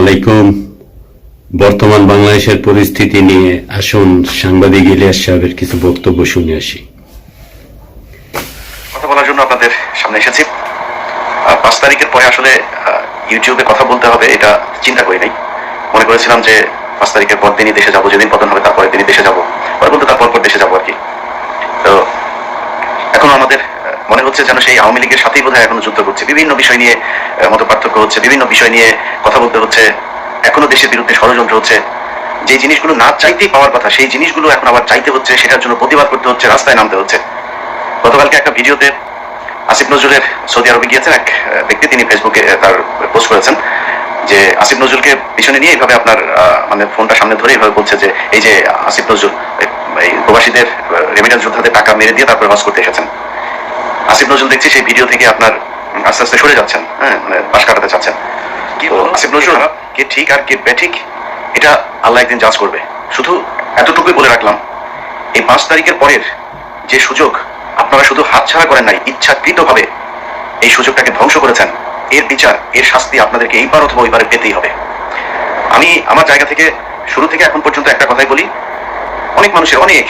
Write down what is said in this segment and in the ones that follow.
আলাইকুম। বর্তমান বাংলাদেশের পরিস্থিতি নিয়ে আসুন সাংবাদিক ইলিয়াস সাহেবের কিছু বক্তব্য শুনে আসি। কথা বলার জন্য আপনাদের সামনে এসেছি। পাঁচ তারিখের পরে আসলে ইউটিউবে কথা বলতে হবে, এটা চিন্তা করি নাই। মনে করেছিলাম যে পাঁচ তারিখের পর দিনই দেশে যাব, যেদিন পতন হবে তারপরের দিনই দেশে যাব, পরে বলতে তারপর পর দেশে যাব আর কি তো এখন আমাদের আহ, মনে হচ্ছে যেন সেই আওয়ামী লীগের সাথেই বোধহয় এখনও যুদ্ধ করছে। বিভিন্ন বিষয় নিয়ে মত পার্থক্য হচ্ছে, বিভিন্ন বিষয় নিয়ে কথা বলতে হচ্ছে, এখনও দেশের বিরুদ্ধে ষড়যন্ত্র হচ্ছে। যে জিনিসগুলো না চাইতেই পাওয়ার কথা, সেই জিনিসগুলো এখন আবার চাইতে হচ্ছে, সেটার জন্য প্রতিবাদ করতে হচ্ছে, রাস্তায় নামতে হচ্ছে। গতকালকে একটা ভিডিওতে আসিফ নজরুলের সৌদি আরবে গিয়েছেন এক ব্যক্তি, তিনি ফেসবুকে তার পোস্ট করেছেন যে আসিফ নজরুলকে পিছনে নিয়ে এইভাবে আপনার মানে ফোনটা সামনে ধরে এইভাবে বলছে যে, এই যে আসিফ নজরুল, এই- এই প্রবাসীদের রেমিটেন্স যোদ্ধাদের টাকা মেরে দিয়ে তারপরে হজ করতে এসেছেন। আসিফ নজরুল দেখছি সেই ভিডিও থেকে আপনার আস্তে আস্তে সরে যাচ্ছেন হ্যাঁ মানে পাশ কাটাতে চাচ্ছেন। কি আসিফ নজরুল কে ঠিক আর কে বেঠিক এটা আল্লাহ একদিন জাজ করবে। শুধু এতটুকুই বলে রাখলাম এই পাঁচ তারিখের পরের যে সুযোগ আপনারা শুধু হাতছাড়া করেন নাই ইচ্ছাকৃতভাবে এই সুযোগটাকে ধ্বংস করেছেন এর বিচার এর শাস্তি আপনাদেরকে এইবার অথবা ওইবারে পেতেই হবে। আমি আমার জায়গা থেকে শুরু থেকে এখন পর্যন্ত একটা কথাই বলি অনেক মানুষের অনেক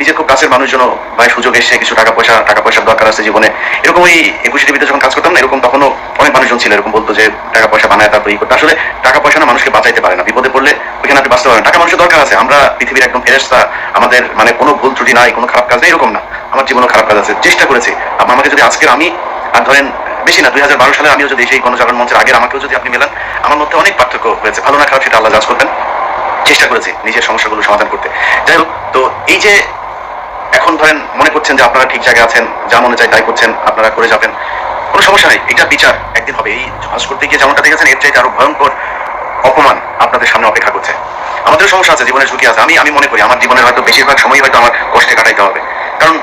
নিজের খুব কাছের মানুষজন ভাই সুযোগ এসে কিছু টাকা পয়সা, টাকা পয়সার দরকার আছে জীবনে। এরকম ওই একুশে টিভিতে যখন কাজ করতাম না, এরকম তখনও অনেক মানুষজন ছিল, এরকম বলতো যে টাকা পয়সা বানায় তারপর ই করতে। আসলে টাকা পয়সা না মানুষকে বাঁচাইতে পারে না। বিপদে পড়লে ওইখানে আপনি বাঁচতে পারেন টাকা মানুষের দরকার আছে। আমরা পৃথিবীর একদম ফেরেস্তা আমাদের মানে কোনো ভুল ত্রুটি নাই, কোনো খারাপ কাজ নেই, এরকম না। আমার জীবনেও খারাপ কাজ আছে। চেষ্টা করেছি। আপ- আমাকে যদি আজকের আমি, আর ধরেন বেশি না, দুই হাজার বারো সালে আমিও যদি সেই গণজাগরণ মঞ্চের আগের আমাকেও যদি আপনি মেলান, আমার মধ্যে অনেক পার্থক্য হয়েছে। ভালো না খারাপ সেটা আল্লাহ জাজ করবেন। চেষ্টা করেছি নিজের সমস্যাগুলো সমাধান করতে। যাই হোক, তো এই যে এখন ধরেন মনে করছেন যে আপনারা ঠিক জায়গায় আছেন, যা মনে চাই তাই করছেন, আপনারা করে যাবেন। কোনো সমস্যা নেই, এটা বিচার। একদিন হবে, এই হজ করতে গিয়ে যেমনটা দেখেছেন, এর চাইতে আরও ভয়ঙ্কর অপমান আপনাদের সামনে অপেক্ষা করছে। আমাদের সমস্যা আছে, জীবনের ঝুঁকি আছে। আমি আমি মনে করি, আমার জীবনের হয়তো বেশিরভাগ সময় হয়তো আমার কষ্টে কাটাইতে হবে। কারণ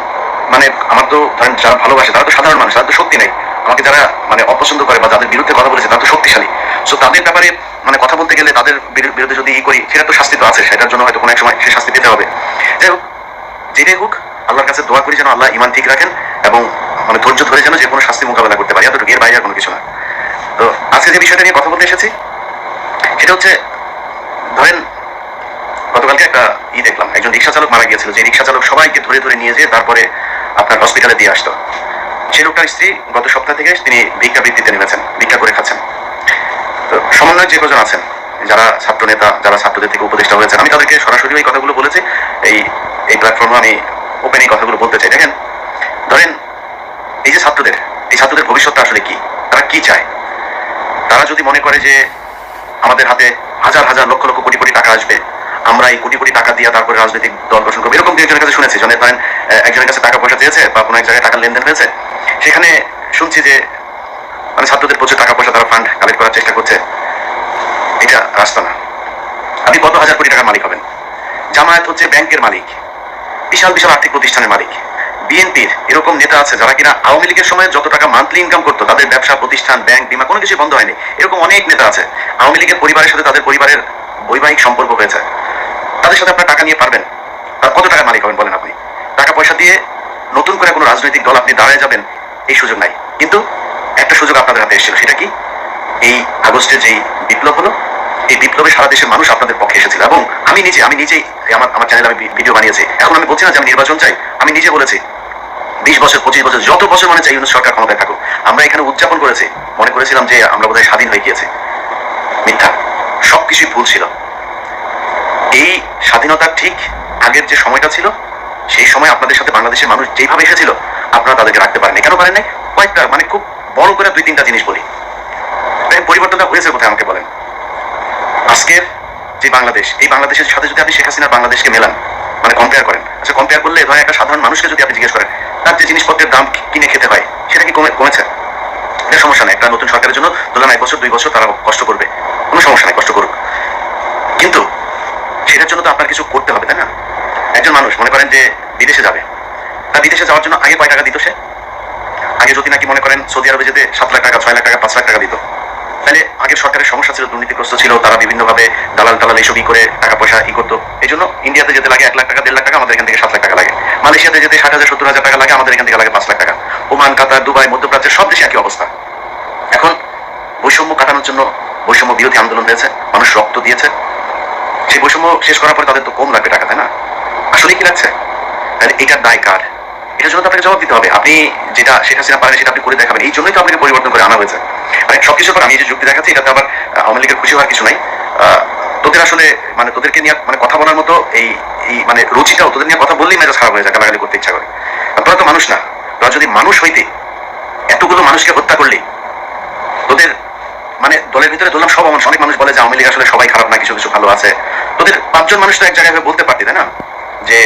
মানে আমার তো ধরেন যারা ভালোবাসে, তারা তো সাধারণ মানুষ, তারা তো শক্তি নেই। আমাকে যারা মানে অপছন্দ করে বা যাদের বিরুদ্ধে কথা বলেছে, তারা তো শক্তিশালী। সো তাদের ব্যাপারে মানে কথা বলতে গেলে তাদের বিরু- বিরুদ্ধে যদি ই করি, সেটা তো শাস্তি তো আছে, সেটার জন্য হয়তো কোনো এক সময় সে শাস্তি পেতে হবে। যাই হোক যেটাই হোক, আল্লাহর কাছে দোয়া করি যেন আল্লাহ ইমান ঠিক রাখেন এবং মানে ধৈর্য ধরে যেন যে কোনো শাস্তি মোকাবেলা করতে পারি। এতটুকু, এর বাইরে কোনো কিছু না। তো আজকে যে বিষয়টা নিয়ে কথা বলতে এসেছি, সেটা হচ্ছে, ধরেন, গতকালকে একটা ই দেখলাম, একজন রিক্সা চালক মারা গিয়েছিল। যে রিক্সা চালক সবাইকে ধরে ধরে নিয়ে যেয়ে তারপরে আপনার হসপিটালে দিয়ে আসতো। সেই লোকটার স্ত্রী গত সপ্তাহ থেকে তিনি ভিক্ষা বৃত্তিতে নেমেছেন, ভিক্ষা করে খাচ্ছেন। তো সমন্বয় যে কজন আছেন, যারা ছাত্র নেতা যারা ছাত্রদের থেকে উপদেষ্টা হয়েছেন, আমি তাদেরকে সরাসরি এই কথাগুলো এই আমি এই কথাগুলো বলতে চাই। দেখেন, ধরেন এই যে ছাত্রদের, এই ছাত্রদের ভবিষ্যৎটা আসলে কি? তারা কি চায়? তারা যদি মনে করে যে আমাদের হাতে হাজার হাজার লক্ষ লক্ষ কোটি কোটি টাকা আসবে, আমরা এই কোটি কোটি টাকা দিয়ে তারপরে রাজনৈতিক দল গঠন করব। এরকম একজনের কাছে শুনেছি। জনের ধরেন একজনের কাছে টাকা পয়সা চেয়েছে বা কোনো এক জায়গায় টাকা লেনদেন হয়েছে। সেখানে শুনছি যে মানে ছাত্রদের প্রচুর টাকা পয়সা তারা ফান্ড কালেক্ট করার চেষ্টা করছে। এটা রাস্তা না। আপনি কত হাজার কোটি টাকার মালিক হবেন? জামায়াত হচ্ছে ব্যাংকের মালিক। বিশাল বিশাল আর্থিক প্রতিষ্ঠানের মালিক। বিএনপির এরকম নেতা আছে যারা কিনা আওয়ামী লীগের সময় যত টাকা মান্থলি ইনকাম করতো, তাদের ব্যবসা, প্রতিষ্ঠান ব্যাংক বিমা কোনো কিছু বন্ধ হয়নি। এরকম অনেক নেতা আছে। আওয়ামী লীগের পরিবারের সাথে তাদের পরিবারের বৈবাহিক সম্পর্ক হয়েছে। তাদের সাথে আপনার টাকা নিয়ে পারবেন। আর কত টাকার মালিক হবেন বলেন আপনি? টাকা পয়সা দিয়ে নতুন করে কোনো রাজনৈতিক দল আপনি দাঁড়ায় যাবেন, এই সুযোগ নাই। কিন্তু একটা সুযোগ আপনাদের হাতে এসেছিল, সেটা কি? এই আগস্টে যেই বিপ্লব হলো এই বিপ্লবে সারা দেশের মানুষ আপনাদের পক্ষে এসেছিল এবং আমি নিজে, আমি নিজেই আমার আমার চ্যানেলে আমি ভিডিও বানিয়েছি। এখন আমি বলছি না যে আমি নির্বাচন চাই, আমি নিজে বলেছি। বিশ বছর, পঁচিশ বছর, যত বছর মনে চাই সরকার ক্ষমতায় থাকুক। আমরা এখানে উদযাপন করেছি, মনে করেছিলাম যে আমরা বোধহয় স্বাধীন হয়ে গিয়েছি। মিথ্যা, সবকিছুই ভুল ছিল। এই স্বাধীনতার ঠিক আগের যে সময়টা ছিল, সেই সময় আপনাদের সাথে বাংলাদেশের মানুষ যেভাবে এসেছিল, আপনারা তাদেরকে রাখতে পারেন কেন পারেন নাই কয়েকটা মানে খুব বড় করে দুই তিনটা জিনিস বলি। পরিবর্তনটা হয়েছে কোথায় আমাকে বলেন? আজকের যে বাংলাদেশ, এই বাংলাদেশের সাথে যদি আপনি শেখ হাসিনার বাংলাদেশকে মেলান মানে কম্পেয়ার করেন আচ্ছা কম্পেয়ার করলে ধরেন একটা সাধারণ মানুষকে যদি আপনি জিজ্ঞেস করেন, তার যে জিনিসপত্রের দাম কিনে খেতে হয়, সেটা কি কমে কমেছে? এটা সমস্যা নেই, একটা নতুন সরকারের জন্য ধরুন এক বছর, দুই বছর তারা কষ্ট করবে, কোনো সমস্যা নেই, কষ্ট করুক। কিন্তু সেটার জন্য তো আপনার কিছু করতে হবে, তাই না? একজন মানুষ, মনে করেন যে বিদেশে যাবে, তা বিদেশে যাওয়ার জন্য আগে কয় টাকা দিত সে? আগে যদি নাকি মনে করেন সৌদি আরবে যেতে সাত লাখ টাকা, ছয় লাখ টাকা, পাঁচ লাখ টাকা দিত। আগের সরকারের সমস্যা ছিল, দুর্নীতিগ্রস্ত ছিল, তারা বিভিন্নভাবে দালাল টালাল এইসব করে টাকা পয়সা ই করতো। এই জন্য ইন্ডিয়াতে যেতে লাগে এক লাখ টাকা, দেড় লাখ টাকা, আমাদের এখান থেকে সাত লাখ টাকা লাগে। মালয়েশিয়াতে যেতে ষাট হাজার সত্তর হাজার টাকা লাগে, আমাদের এখান থেকে লাগে পাঁচ লাখ টাকা। ওমান, কাতার, দুবাই, মধ্যপ্রাচ্যের সব দেশে একই অবস্থা। এখন বৈষম্য কাটানোর জন্য বৈষম্য বিরোধী আন্দোলন হয়েছে, মানুষ রক্ত দিয়েছে। সেই বৈষম্য শেষ করার পরে তাদের তো কম লাগবে টাকা, তাই না? আসলে কি লাগছে? তাহলে এটার দায় কার? এটার জন্য তো আপনাকে জবাব দিতে হবে। আপনি যেটা শেখ হাসিনা পারেন, সেটা আপনি করে দেখাবেন। এই জন্যই তো আপনাকে পরিবর্তন করে আনা হয়েছে। সবকিছুর পর আমি যে যুক্তি দেখাচ্ছি, এটাতে আবার আওয়ামী লীগের খুশি হওয়ার কিছু নাই। তোদের আসলে মানে তোদেরকে নিয়ে মানে কথা বলার মতো এই এই মানে রুচিটাও তোদের নিয়ে কথা বললেই মেজাজ খারাপ হয়ে যায়, গালাগালি করতে ইচ্ছা করে। তোরা তো মানুষ না। তোরা যদি মানুষ হইতে, এতগুলো মানুষকে হত্যা করলি, তোদের মানে দলের ভিতরে ধরলাম সব মানুষ, অনেক মানুষ বলে যে আওয়ামী লীগ আসলে সবাই খারাপ না, কিছু কিছু ভালো আছে। তোদের পাঁচজন মানুষ তো এক জায়গায় বলতে পারতি, তাই না? যে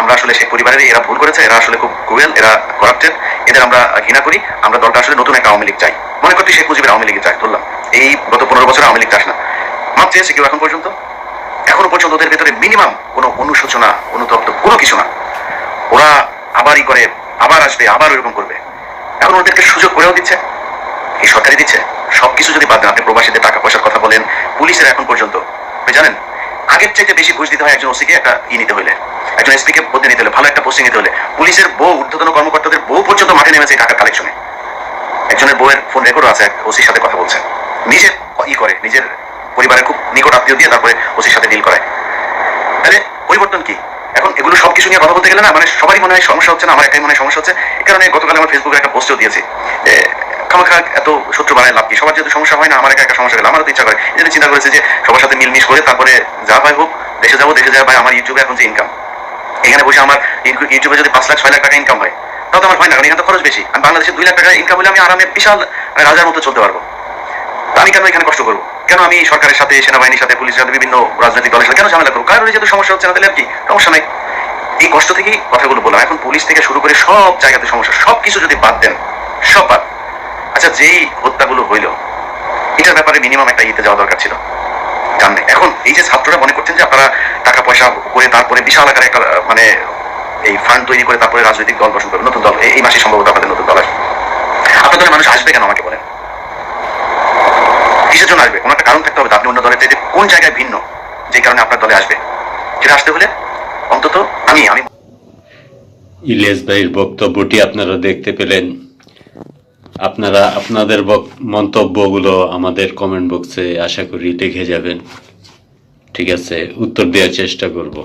আমরা আসলে সেই পরিবারের এরা ভুল করেছে, এরা আসলে খুব ক্রুয়েল এরা করাপ্টেড এদের আমরা ঘৃণা করি, আমরা দলটা আসলে নতুন একটা আওয়ামী লীগ চাই মনে করতে শেখ মুজিবের আওয়ামী লীগে চাই ধরলাম এই গত পনেরো বছর আওয়ামী লীগ না। মাপ চেয়েছে কেউ এখন পর্যন্ত? এখনও পর্যন্ত ওদের ভেতরে মিনিমাম কোনো অনুশোচনা, অনুতপ্ত কোনো কিছু না। ওরা আবারই করে, আবার আসবে, আবার ওইরকম করবে। এখন ওদেরকে সুযোগ করেও দিচ্ছে, এই সরকারি দিচ্ছে। সবকিছু যদি বাদ দেন, আপনি প্রবাসীদের টাকা পয়সার কথা বলেন, পুলিশের এখন পর্যন্ত। আপনি জানেন, আগের চাইতে বেশি ঘুষ দিতে হয় একজন ওসিকে একটা ই নিতে হলে একজন এসপি কে বদলে নিতে হলে ভালো একটা পোস্টিং নিতে হলে পুলিশের বউ, ঊর্ধ্বতন কর্মকর্তাদের বউ পর্যন্ত মাঠে নেমেছে টাকা কালেকশনে বউয়ের ফোন রেকর্ডও আছে ওসির সাথে কথা বলছে। নিজের ই করে, নিজের পরিবারের খুব নিকট আত্মীয় দিয়ে তারপরে ওসির সাথে ডিল করায়। তাহলে পরিবর্তন কি? এখন এগুলো সবকিছু নিয়ে কথা বলতে গেলে না মানে সবারই মনে হয় সমস্যা হচ্ছে না, আমার একটাই মনে হয় সমস্যা হচ্ছে। এই কারণে গতকাল আমার ফেসবুকে একটা পোস্টও দিয়েছি, যে খামাখা এত শত্রু বানায় লাভ কি? সবার যেহেতু সমস্যা হয় না, আমার একা একা সমস্যা গেলে আমারও তো ইচ্ছা করে। এই জন্য চিন্তা করেছে যে সবার সাথে মিলমিশ করে তারপরে যা ভাই হোক, দেশে যাব, দেশে যাওয়া ভাই আমার ইউটিউবে এখন যে ইনকাম এখানে বসে আমার ইউটিউবে যদি পাঁচ লাখ, ছয় লাখ টাকা ইনকাম হয় তাও তো আমার হয় না, কারণ এখানে তো খরচ বেশি। আমি বাংলাদেশে দুই লাখ টাকা ইনকাম হলে আমি আরামে বিশাল রাজার মতো চলতে পারব। আমি কেন এখানে কষ্ট করব? কেন আমি সরকারের সাথে, সেনাবাহিনীর সাথে, পুলিশের সাথে, বিভিন্ন রাজনৈতিক দলের সাথে, কেন ঝামেলা করব? কারণ যেহেতু সমস্যা হচ্ছে না, তাহলে আর কি? সমস্যা নাই। এই কষ্ট থেকেই কথাগুলো বললাম। এখন পুলিশ থেকে শুরু করে সব জায়গাতে সমস্যা। সব কিছু যদি বাদ দেন, সব বাদ। আচ্ছা যেই হত্যাগুলো হইল, এটার ব্যাপারে মিনিমাম একটা ইতে যাওয়া দরকার ছিল। জানেন এখন এই যে ছাত্ররা মনে করছেন যে আপনারা টাকা পয়সা করে তারপরে বিশাল আকারে একটা মানে এই ফান্ড তৈরি করে তারপরে রাজনৈতিক দল গঠন করবে নতুন দল। এই- মাসে সম্ভবত আপনাদের নতুন দল আসবে। আপনার মানুষ আসবে কেন আমাকে বলেন? কিসের জন্য আসবে? কোনো একটা কারণ থাকতে হবে আপনি অন্য দলের চাইতে কোন জায়গায় ভিন্ন যে কারণে আপনার দলে আসবে? সেটা আসতে হলে অন্তত আমি আমি ইলিয়াস ভাইয়ের বক্তব্যটি আপনারা দেখতে পেলেন। আপনারা আপনাদের মন্তব্যগুলো আমাদের কমেন্ট বক্সে আশা করি লিখে যাবেন। ঠিক আছে, উত্তর দেওয়ার চেষ্টা করব।